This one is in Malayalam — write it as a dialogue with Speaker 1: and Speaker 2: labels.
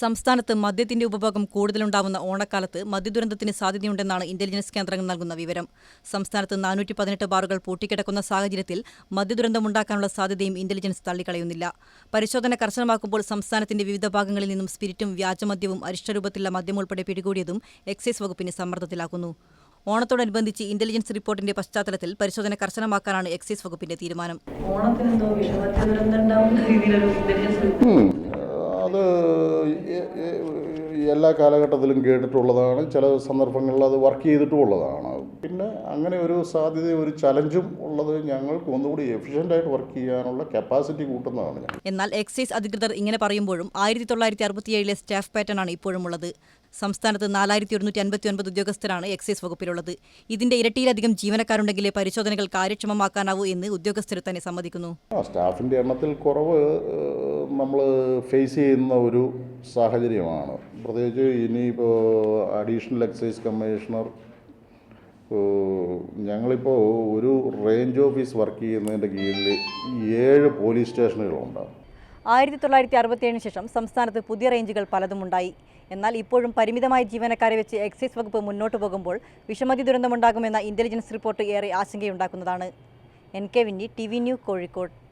Speaker 1: സംസ്ഥാനത്ത് മദ്യത്തിന്റെ ഉപഭോഗം കൂടുതലുണ്ടാവുന്ന ഓണക്കാലത്ത് മദ്യദുരന്തത്തിന് സാധ്യതയുണ്ടെന്നാണ് ഇന്റലിജൻസ് കേന്ദ്രങ്ങൾ നൽകുന്ന വിവരം. സംസ്ഥാനത്ത് നാനൂറ്റി പതിനെട്ട് ബാറുകൾ പൂട്ടിക്കിടക്കുന്ന സാഹചര്യത്തിൽ മദ്യദുരന്തമുണ്ടാക്കാനുള്ള സാധ്യതയും ഇന്റലിജൻസ് തള്ളിക്കളയുന്നില്ല. പരിശോധന കർശനമാക്കുമ്പോൾ സംസ്ഥാനത്തിന്റെ വിവിധ ഭാഗങ്ങളിൽ നിന്നും സ്പിരിറ്റും വ്യാജമദ്യവും അരിഷ്ടരൂപത്തിലുള്ള മദ്യം ഉൾപ്പെടെ പിടികൂടിയതും എക്സൈസ് വകുപ്പിനെ സമ്മർദ്ദത്തിലാക്കുന്നു. ഓണത്തോടനുബന്ധിച്ച് ഇന്റലിജൻസ് റിപ്പോർട്ടിന്റെ പശ്ചാത്തലത്തിൽ പരിശോധന കർശനമാക്കാനാണ് എക്സൈസ് വകുപ്പിന്റെ തീരുമാനം.
Speaker 2: ഓണത്തിനെന്തോ
Speaker 3: അത് എല്ലാ കാലഘട്ടത്തിലും കേട്ടിട്ടുള്ളതാണ്. ചില സന്ദർഭങ്ങളിൽ അത് വർക്ക് ചെയ്തിട്ടുമുള്ളതാണ് പിന്നെ അങ്ങനെ ഒരു സാധ്യത ഒരു ചലഞ്ചും ഉള്ളത് ഞങ്ങൾക്ക് ഒന്നുകൂടി എഫിഷ്യന്റ് ആയിട്ട് വർക്ക് ചെയ്യാനുള്ള കപ്പാസിറ്റി കൂട്ടുന്നതാണ്
Speaker 1: എന്നാൽ എക്സൈസ് അധികൃതർ ഇങ്ങനെ പറയുമ്പോഴും ആയിരത്തി തൊള്ളായിരത്തി അറുപത്തിയേഴിലെ സ്റ്റാഫ് പാറ്റേൺ ആണ് ഇപ്പോഴും ഉള്ളത് സംസ്ഥാനത്ത് നാലായിരത്തി ഒരുന്നൂറ്റി അൻപത്തി ഒൻപത് ഉദ്യോഗസ്ഥരാണ് എക്സൈസ് വകുപ്പിലുള്ളത്. ഇതിന്റെ ഇരട്ടിയിലധികം ജീവനക്കാരുണ്ടെങ്കിലേ പരിശോധനകൾ കാര്യക്ഷമമാക്കാനാവൂ എന്ന് ഉദ്യോഗസ്ഥർ തന്നെ സമ്മതിക്കുന്നു.
Speaker 3: സ്റ്റാഫിന്റെ എണ്ണത്തിൽ കുറവ് നമ്മൾ ഫേസ് ചെയ്യുന്ന ഒരു സാഹചര്യമാണ്. പ്രത്യേകിച്ച് ഇനിയിപ്പോൾ അഡീഷണൽ എക്സൈസ് കമ്മീഷണർ ഞങ്ങളിപ്പോൾ ഒരു റേഞ്ച് ഓഫീസ് വർക്ക് ചെയ്യുന്നതിന്റെ കീഴിൽ ഏഴ് പോലീസ് സ്റ്റേഷനുകളുണ്ട്.
Speaker 1: ആയിരത്തി തൊള്ളായിരത്തി അറുപത്തിയേഴിന് ശേഷം സംസ്ഥാനത്ത് പുതിയ റേഞ്ചുകൾ പലതുമുണ്ടായി. എന്നാൽ ഇപ്പോഴും പരിമിതമായ ജീവനക്കാരെ വെച്ച് എക്സൈസ് വകുപ്പ് മുന്നോട്ട് പോകുമ്പോൾ വിഷമതി ദുരന്തമുണ്ടാകുമെന്ന ഇന്റലിജൻസ് റിപ്പോർട്ട് ഏറെ ആശങ്കയുണ്ടാക്കുന്നതാണ്. N K Vinny T V new Kozhikode.